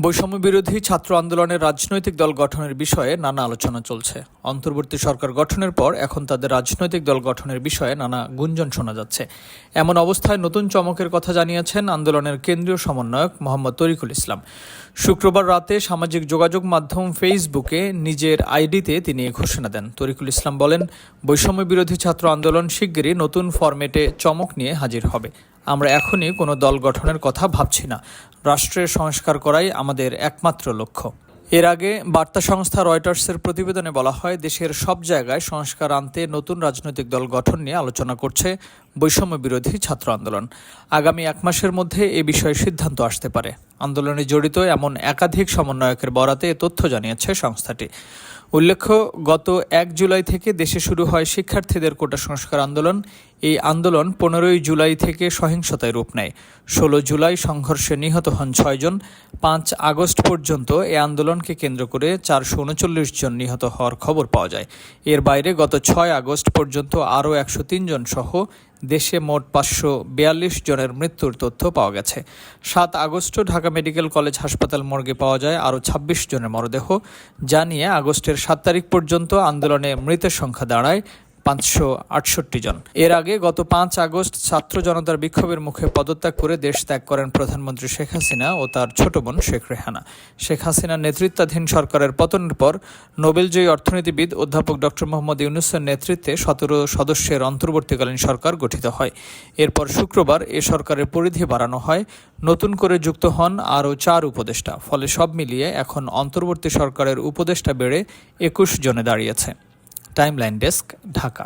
বৈষম্য বিরোধী ছাত্র আন্দোলনের রাজনৈতিক দল গঠনের বিষয়ে নানা আলোচনা চলছে। অন্তর্বর্তী সরকার গঠনের পর এখন তাদের রাজনৈতিক দল গঠনের বিষয়ে নানা গুঞ্জন শোনা যাচ্ছে। এমন অবস্থায় নতুন চমকের কথা জানিয়েছেন আন্দোলনের কেন্দ্রীয় সমন্বয়ক মোহাম্মদ তরিকুল ইসলাম। শুক্রবার রাতে সামাজিক যোগাযোগ মাধ্যম ফেসবুকে নিজের আইডিতে তিনি ঘোষণা দেন। তরিকুল ইসলাম বলেন বৈষম্য বিরোধী ছাত্র আন্দোলন শিগগিরই নতুন ফরম্যাটে চমক নিয়ে হাজির হবে। আমরা এখনই কোনো দল গঠনের কথা ভাবছি না। রাষ্ট্রের সংস্কার করাই আমাদের একমাত্র লক্ষ্য। এর আগে বার্তা সংস্থা রয়টার্সের প্রতিবেদনে বলা হয়, দেশের সব জায়গায় সংস্কার আনতে নতুন রাজনৈতিক দল গঠন নিয়ে আলোচনা করছে বৈষম্য বিরোধী ছাত্র আন্দোলন। আগামী এক মাসের মধ্যে এ বিষয়ে সিদ্ধান্ত আসতে পারে। আন্দোলনে জড়িত এমন একাধিক সমন্বয়কের বরাতে তথ্য জানিয়েছে সংস্থাটি। উল্লেখ্য, গত এক জুলাই থেকে দেশে শুরু হয় শিক্ষার্থীদের কোটা সংস্কার আন্দোলন। এই আন্দোলন পনেরোই জুলাই থেকে সহিংসতায় রূপ নেয়। ষোলো জুলাই সংঘর্ষে নিহত হন ছয়জন পাঁচ আগস্ট পর্যন্ত এ আন্দোলনকে কেন্দ্র করে চারশো উনচল্লিশ জন নিহত হওয়ার খবর পাওয়া যায়। এর বাইরে গত ছয় আগস্ট পর্যন্ত আরও একশো জন সহ দেশে মোট পাঁচশো বিয়াল্লিশ জনের মৃত্যুর তথ্য পাওয়া গেছে। সাত আগস্ট ঢাকা মেডিকেল কলেজ হাসপাতাল মর্গে পাওয়া যায় আরও ছাব্বিশ জনের মরদেহ। জানিয়ে আগস্টের সাত তারিখ পর্যন্ত আন্দোলনে মৃতের সংখ্যা দাঁড়ায় পাঁচশো আটষট্টি জন। এর আগে গত পাঁচ আগস্ট ছাত্র জনতার বিক্ষোভের মুখে পদত্যাগ করে দেশ ত্যাগ করেন প্রধানমন্ত্রী শেখ হাসিনা ও তার ছোট বোন শেখ রেহানা। শেখ হাসিনার নেতৃত্বাধীন সরকারের পতনের পর নোবেলজয়ী অর্থনীতিবিদ অধ্যাপক ডক্টর মোহাম্মদ ইউনুসের নেতৃত্বে সতেরো সদস্যের অন্তর্বর্তীকালীন সরকার গঠিত হয়। এরপর শুক্রবার এ সরকারের পরিধি বাড়ানো হয়। নতুন করে যুক্ত হন আরও চার উপদেষ্টা। ফলে সব মিলিয়ে এখন অন্তর্বর্তী সরকারের উপদেষ্টা বেড়ে একুশ জনে দাঁড়িয়েছে। Timeline desk Dhaka